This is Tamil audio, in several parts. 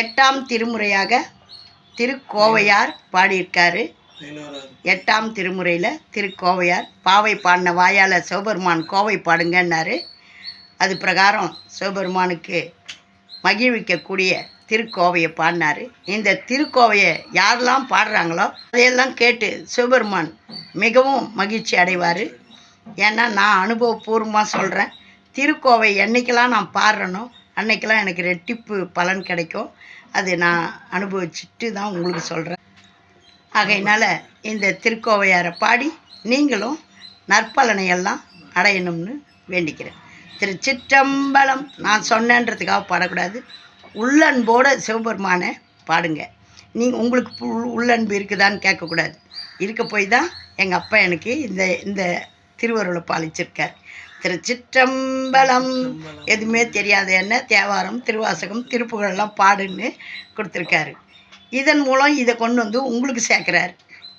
எட்டாம் திருமுறையாக திருக்கோவையார் பாடியிருக்காரு. எட்டாம் திருமுறையில் திருக்கோவையார் பாவை பாடின வாயால் சிவபெருமான் கோவை பாடுங்கன்னாரு. அது பிரகாரம் சிவபெருமானுக்கு மகிழ்விக்கக்கூடிய திருக்கோவையை பாடினார். இந்த திருக்கோவையை யாரெல்லாம் பாடுறாங்களோ அதையெல்லாம் கேட்டு சிவபெருமான் மிகவும் மகிழ்ச்சி அடைவார். ஏன்னா நான் அனுபவபூர்வமாக சொல்கிறேன் திருக்கோவை என்றைக்கெல்லாம் நான் பாடுறேனோ அன்னைக்கெல்லாம் எனக்கு ரெட்டிப்பு பலன் கிடைக்கும். அது நான் அனுபவிச்சுட்டு தான் உங்களுக்கு சொல்கிறேன் ஆகையினால் இந்த திருக்கோவையாரை பாடி நீங்களும் நற்பலனை எல்லாம் அடையணும்னு வேண்டிக்கிறேன். திருச்சிற்றம்பலம் நான் சொன்னேன்றதுக்காக பாடக்கூடாது. உள்ளன்போட சிவபெருமானை பாடுங்க. நீ உங்களுக்கு உள்ளன்பு இருக்குதான்னு கேட்கக்கூடாது. இருக்க போய் தான் எங்கள் அப்பா எனக்கு இந்த இந்த திருவருளை பாலிச்சிருக்கார். திருச்சிற்றம்பலம் எதுவுமே தெரியாத என்ன தேவாரம் திருவாசகம் திருப்புகழெல்லாம் பாடுன்னு கொடுத்துருக்காரு. இதன் மூலம் இதை கொண்டு வந்து உங்களுக்கு சேர்க்குறாரு.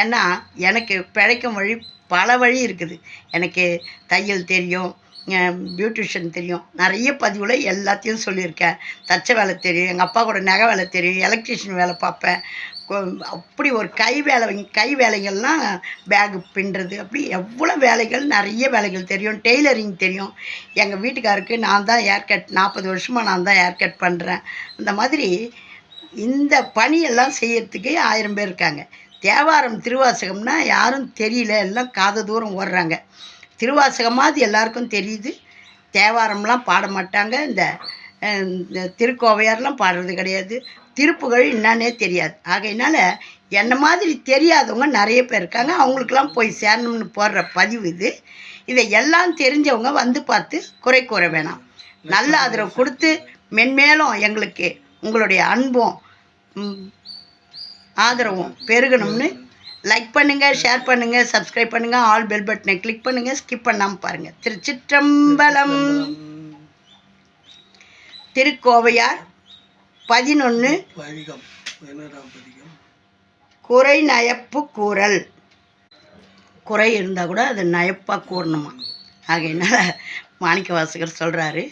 ஏன்னா எனக்கு பிழைக்கும் வழி பல வழி இருக்குது. எனக்கு தையல் தெரியும் பியூட்டிஷியன் தெரியும். நிறைய பதிவில் எல்லாத்தையும் சொல்லியிருக்கேன். தச்ச வேலை தெரியும் எங்கள் அப்பா கூட நகை வேலை தெரியும் எலக்ட்ரிஷியன் வேலை பார்ப்பேன். அப்படி ஒரு கை வேலை கை வேலைகள்லாம் பேகு பின்னுறது அப்படி எவ்வளோ வேலைகள் நிறைய வேலைகள் தெரியும். டெய்லரிங் தெரியும். எங்கள் வீட்டுக்காருக்கு நான் தான் ஏர் கட் நாற்பது வருஷமாக நான் தான் ஏர் கட் பண்ணுறேன் அந்த மாதிரி இந்த பணியெல்லாம் செய்யறதுக்கு ஆயிரம் பேர் இருக்காங்க. தேவாரம் திருவாசகம்னா யாரும் தெரியல எல்லாம் காத தூரம் ஓடுறாங்க. திருவாசகமாவது எல்லாருக்கும் தெரியுது. தேவாரம்லாம் பாட மாட்டாங்க. இந்த இந்த திருக்கோவையார்லாம் பாடுறது கிடையாது. திருப்புகள் என்னன்னே தெரியாது. ஆகையினால என்ன மாதிரி தெரியாதவங்க நிறைய பேர் இருக்காங்க. அவங்களுக்கெல்லாம் போய் சேரணும்னு போடுற பதிவு இது. இதை எல்லாம் தெரிஞ்சவங்க வந்து பார்த்து குறை கூற வேணாம். நல்ல ஆதரவு கொடுத்து மென்மேலும் எங்களுக்கு உங்களுடைய அன்பும் ஆதரவும் பெருகணும்னு லைக் பண்ணுங்கள் ஷேர் பண்ணுங்கள் சப்ஸ்கிரைப் பண்ணுங்கள் ஆல் பெல் பட்டனை கிளிக் பண்ணுங்கள் ஸ்கிப் பண்ணாமல் பாருங்கள் திருச்சிற்றம்பலம். திருக்கோவையார் பதினொன்று குறை நயப்பு கூறல் குறை இருந்தால் கூட அது நயப்பாக கூறணுமா? ஆகையினால மாணிக்க வாசகர் சொல்கிறாரு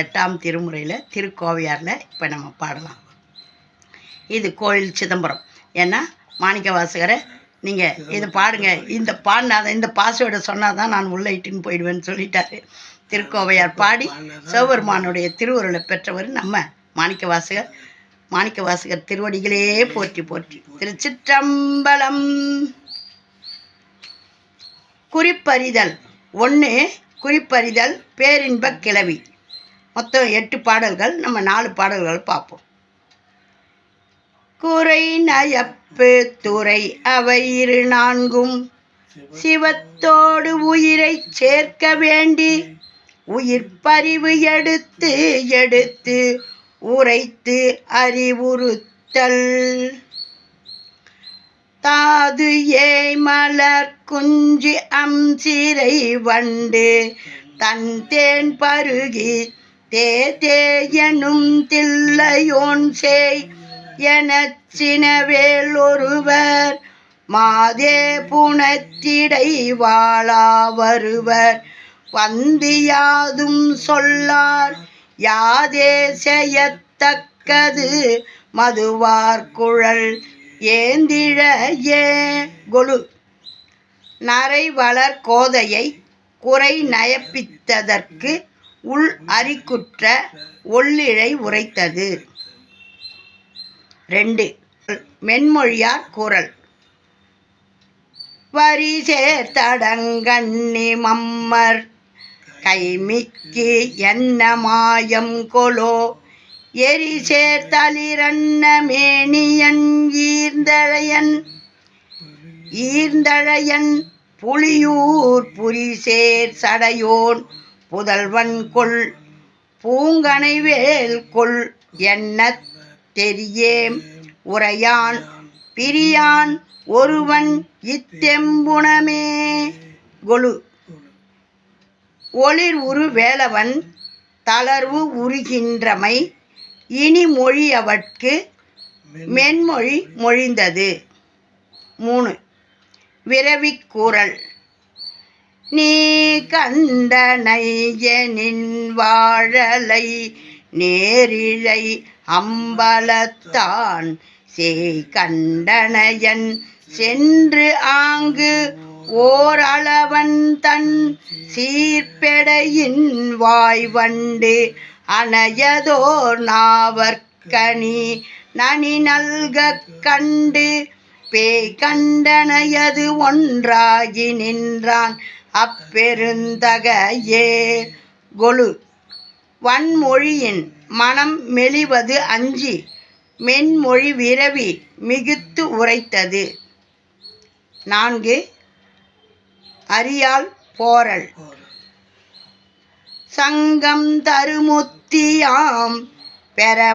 எட்டாம் திருமுறையில் திருக்கோவையாரில் இப்போ நம்ம பாடலாம். இது கோயில் சிதம்பரம். ஏன்னா மாணிக்க வாசகரை நீங்கள் இதை பாடுங்க இந்த பாடினாதான் இந்த பாஸ்வேர்டை சொன்னால் தான் நான் உள்ள இட்டுன்னு போயிடுவேன்னு சொல்லிட்டாரு. திருக்கோவையார் பாடி சிவபெருமானுடைய திருவுருளை பெற்றவர் நம்ம மாணிக்க வாசகர். மாணிக்க வாசகர் திருவடிகளே போற்றி போற்றி. திருச்சிற்றம்பலம் குறிப்பறிதல். ஒன்று குறிப்பறிதல் பேரின்பக் கிளவி. மொத்தம் எட்டு பாடல்கள். நம்ம நாலு பாடல்கள் பார்ப்போம். குறை சிறப்பு துறை அவை இரு நான்கும். சிவத்தோடு உயிரை சேர்க்க வேண்டி உயிர் பறிவு எடுத்து எடுத்து உரைத்து அறிவுறுத்தல். தாது ஏமலர் மலர் குஞ்சி அம்சிரை வண்டு தன் தேன் பருகி தே தேயனும் தில்லையோன் சேய் எனச் சினவேல் ஒருவர் மாதே புனத்திடை வாழா வருவர் வந்தியாதும் சொல்லார் யாதே செய்யத்தக்கது மதுவார் குழல் ஏந்திழ ஏ கொலு. நரை வளர் கோதையை குறை நயப்பித்ததற்கு உள் அறிக்குற்ற ஒள்ளிழை உரைத்தது. ரெண்டு. மென்மொழியார் குரல். வரி சேர்த்தடங்கண்ணி மம்மர் கைமிக்கு என்ன மாயம் கொலோ. எரி சேர்த்தளிரன்ன மேனியன் ஈர்ந்தழையன். ஈர்ந்தழையன் புலியூர் புரிசேர் சடையோன் புதல்வன் கொள் பூங்கனைவேல் கொள் என்ன தெரியேம். உரையான் பிரியான் ஒருவன் இத்தெம்புணமே. கொலு ஒளிர் உரு வேலவன் தளர்வு உருகின்றமை. இனி மொழி அவட்கு மென்மொழி மொழிந்தது. மூணு. விரவிக் கூறல். நீ கண்டனை எனின் வாழலை நேரிழை அம்பலத்தான் செய் கண்டனையன் சென்று ஆங்கு ஓர் அளவன் தன் சீர்பெடையின் வாய் வண்டு அணையதோர் நாவற்கனி நனி நல்க கண்டு பேய் கண்டனையது ஒன்றாகி நின்றான் அப்பெருந்தகையே. கொலு வன்மொழியின் மனம் மெலிவது அஞ்சி மென்மொழி விரவி மிகுத்து உரைத்தது. நான்கு அரியால் போரல். சங்கம் தருமுத்தியாம் பெற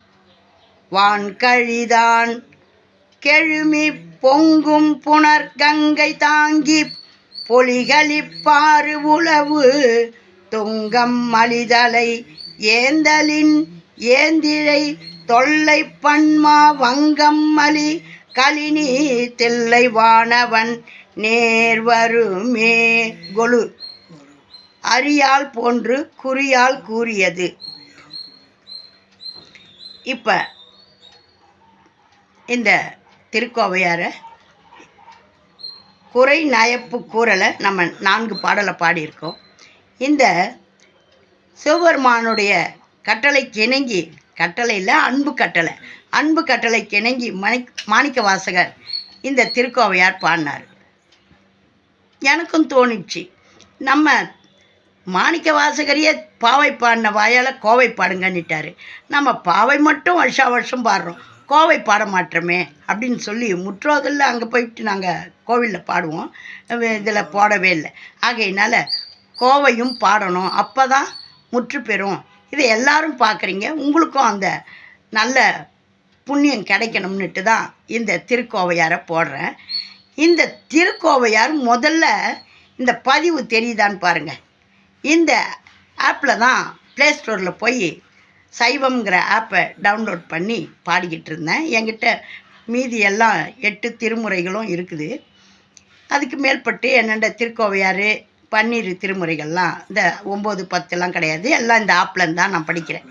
வான்கழிதான் கெழுமி பொங்கும் புனர் கங்கை தாங்கி பொலிகளிப்பாறு உளவு துங்கம் மலிதலை ஏந்தலின் ஏந்திழை தொல்லை பண்மா வங்கம் மலி கலினி தில்லை வானவன் நேர்வருமே கொலு. அரியால் போன்று குறியால் கூறியது. இப்போ இந்த திருக்கோவையாரை குறை நயப்பு கூறலை நம்ம நான்கு பாடலை பாடியிருக்கோம். இந்த சிவபெருமானுடைய கட்டளைக்கு இணங்கி கட்டளை இல்லை அன்பு கட்டளை. அன்பு கட்டளைக்கு இணங்கி மணி மாணிக்க வாசகர் இந்த திருக்கோவையார் பாடினார். எனக்கும் தோணிச்சு. நம்ம மாணிக்க வாசகரையே பாவை பாடின வாயால் கோவை பாடுங்கன்னுட்டார். நம்ம பாவை மட்டும் வருஷா வருஷம் பாடுறோம். கோவை பாட மாட்டோமே அப்படின்னு சொல்லி முற்றோதலில் அங்கே போயிட்டு நாங்கள் கோவிலில் பாடுவோம். இதில் போடவே இல்லை. ஆகையினால கோவையும் பாடணும். அப்போ தான் முற்று பெறும் இதை எல்லாரும் பார்க்குறீங்க. உங்களுக்கும் அந்த நல்ல புண்ணியம் கிடைக்கணும்னுட்டு தான் இந்த திருக்கோவையாரை போடுறேன். இந்த திருக்கோவையார் முதல்ல இந்த பதிவு தெரியுதான்னு பாருங்கள் இந்த ஆப்பில் தான் ப்ளே ஸ்டோரில் போய் சைவம்ங்கிற ஆப்பை டவுன்லோட் பண்ணி பாடிக்கிட்டு இருந்தேன். என்கிட்ட மீதி எல்லாம் எட்டு திருமுறைகளும் இருக்குது. அதுக்கு மேற்பட்டு என்னென்ன திருக்கோவையார் பன்னீர் திருமுறைகள்லாம் இந்த ஒம்பது பத்துலாம் கிடையாது. எல்லாம் இந்த ஆப்லேருந்து தான் நான் படிக்கிறேன்.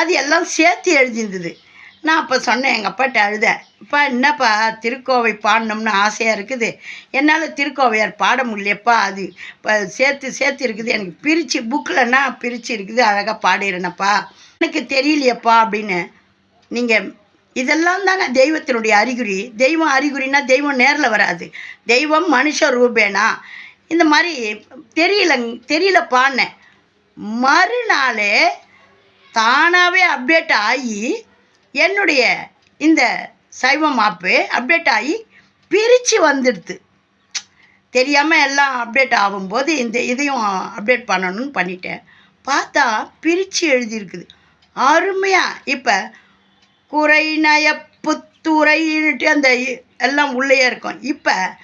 அது எல்லாம் சேர்த்து எழுதியிருந்தது. நான் அப்போ சொன்னேன் எங்கள் அப்பாட்ட அழுதேன் அப்பா என்னப்பா திருக்கோவை பாடணும்னு ஆசையாக இருக்குது. என்னால் திருக்கோவையார் பாட முடியலையப்பா அது இப்போ சேர்த்து சேர்த்து இருக்குது. எனக்கு பிரித்து புக்கில்னா பிரித்து இருக்குது அழகாக பாடிடுறேனப்பா எனக்கு தெரியலையப்பா அப்படின்னு நீங்கள் இதெல்லாம் தாங்க தெய்வத்தினுடைய அறிகுறி. தெய்வம் அறிகுறினா தெய்வம் நேரில் வராது. தெய்வம் மனுஷ ரூபேனா. இந்த மாதிரி தெரியல பண்ணேன் மறுநாள் தானாகவே அப்டேட் ஆகி என்னுடைய இந்த சைவம் ஆப்பு அப்டேட் ஆகி பிரித்து வந்துடுது. தெரியாமல் எல்லாம் அப்டேட் ஆகும்போது இந்த இதையும் அப்டேட் பண்ணணும்னு பண்ணிட்டேன். பார்த்தா பிரித்து எழுதியிருக்குது. அருமையாக இப்போ குறை நயப்பு அந்த இ- எல்லாம் உள்ளே இருக்கும். இப்போ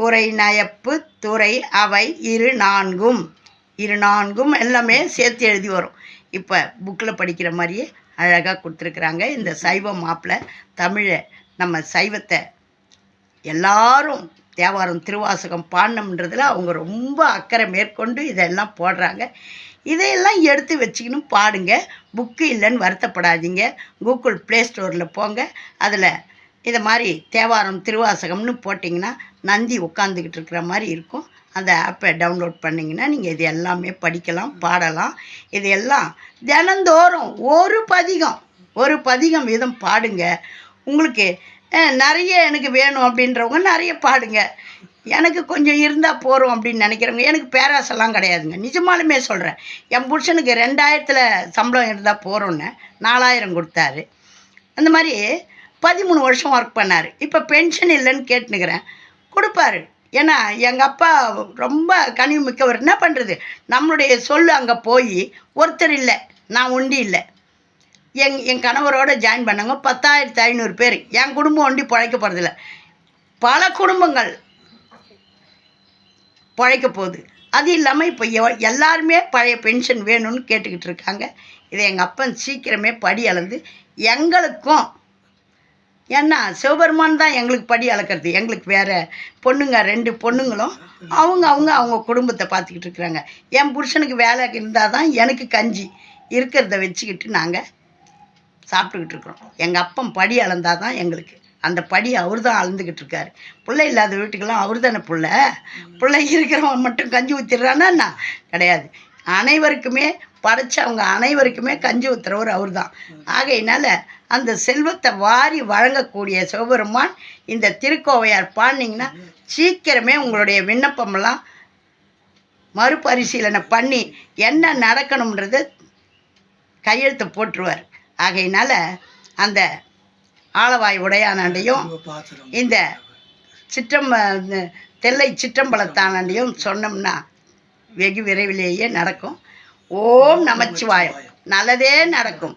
குறை நயப்பு துறை அவை இரு நான்கும். இரு நான்கும் எல்லாமே சேர்த்து எழுதி வரும். இப்போ புக்கில் படிக்கிற மாதிரியே அழகாக கொடுத்துருக்குறாங்க. இந்த சைவ மாப்பில் தமிழை நம்ம சைவத்தை எல்லாரும் தேவாரம் திருவாசகம் பாடணுன்றதுல அவங்க ரொம்ப அக்கறை மேற்கொண்டு இதெல்லாம் போடுறாங்க. இதையெல்லாம் எடுத்து வச்சுக்கணும் பாடுங்க. புக்கு இல்லைன்னு வருத்தப்படாதீங்க. கூகுள் ப்ளே ஸ்டோரில் போங்க. அதில் இதை மாதிரி தேவாரம் திருவாசகம்னு போட்டிங்கன்னா நந்தி உட்காந்துக்கிட்டு இருக்கிற மாதிரி இருக்கும். அந்த ஆப்பை டவுன்லோட் பண்ணிங்கன்னா நீங்கள் இது எல்லாமே படிக்கலாம் பாடலாம். இது எல்லாம் தினந்தோறும் ஒரு பதிகம் ஒரு பதிகம் வீதம் பாடுங்க. உங்களுக்கு நிறைய எனக்கு வேணும் அப்படின்றவங்க நிறைய பாடுங்க. எனக்கு கொஞ்சம் இருந்தால் போகிறோம் அப்படின்னு நினைக்கிறவங்க எனக்கு பேராசெல்லாம் கிடையாதுங்க. நிஜமாலுமே சொல்கிறேன் என் புருஷனுக்கு ரெண்டாயிரத்தில் சம்பளம் இருந்தால் போகிறோன்னு நாலாயிரம் கொடுத்தாரு. அந்த மாதிரி பதிமூணு வருஷம் ஒர்க் பண்ணார். இப்போ பென்ஷன் இல்லைன்னு கேட்டுனுக்கிறேன். கொடுப்பாரு. ஏன்னா எங்கள் அப்பா ரொம்ப கனிவு மிக்கவர். என்ன பண்ணுறது நம்மளுடைய சொல் அங்கே போய் ஒருத்தர் இல்லை நான் ஒண்டி இல்லை. எங் என் கணவரோட ஜாயின் பண்ணவங்க பத்தாயிரத்து ஐநூறு பேர். என் குடும்பம் ஒண்டி பிழைக்க போகிறதில்ல பல குடும்பங்கள் பிழைக்க போகுது. அது இல்லாமல் இப்போ எல்லாருமே பழைய பென்ஷன் வேணும்னு கேட்டுக்கிட்டு இருக்காங்க. இதை எங்கள் அப்பன் சீக்கிரமே படி அளந்து எங்களுக்கும் ஏன்னா சிவபெருமான் தான் எங்களுக்கு படி அளக்கிறது. எங்களுக்கு வேறு பொண்ணுங்க ரெண்டு பொண்ணுங்களும் அவங்க அவங்க அவங்க குடும்பத்தை பார்த்துக்கிட்டு இருக்கிறாங்க. என் புருஷனுக்கு வேலை இருந்தால் தான் எனக்கு கஞ்சி இருக்கிறத வச்சுக்கிட்டு நாங்கள் சாப்பிட்டுக்கிட்டு இருக்கிறோம். எங்கள் அப்பன் படி அளந்தால் தான் எங்களுக்கு. அந்த படி அவர் தான் அளந்துக்கிட்டு இருக்காரு. பிள்ளை இல்லாத வீட்டுக்கெல்லாம் அவர் தானே பிள்ளை. பிள்ளை இருக்கிறவன் மட்டும் கஞ்சி ஊற்றிடுறானா கிடையாது. அனைவருக்குமே படைச்சவங்க அனைவருக்குமே கஞ்சி ஊற்றுறவர் அவர் தான். ஆகையினால அந்த செல்வத்தை வாரி வழங்கக்கூடிய சிவபெருமான் இந்த திருக்கோவையார் பாண்டிங்கன்னா சீக்கிரமே உங்களுடைய விண்ணப்பமெல்லாம் மறுபரிசீலனை பண்ணி என்ன நடக்கணுன்றது கையெழுத்து போட்டுருவார். ஆகையினால அந்த ஆளவாய் உடையானாண்டையும் இந்த சிற்றம்ப தெல்லை சிற்றம்பலத்தானாண்டையும் சொன்னோம்னா வெகு விரைவிலேயே நடக்கும். ஓம் நமச்சிவாயம். நல்லதே நடக்கும்.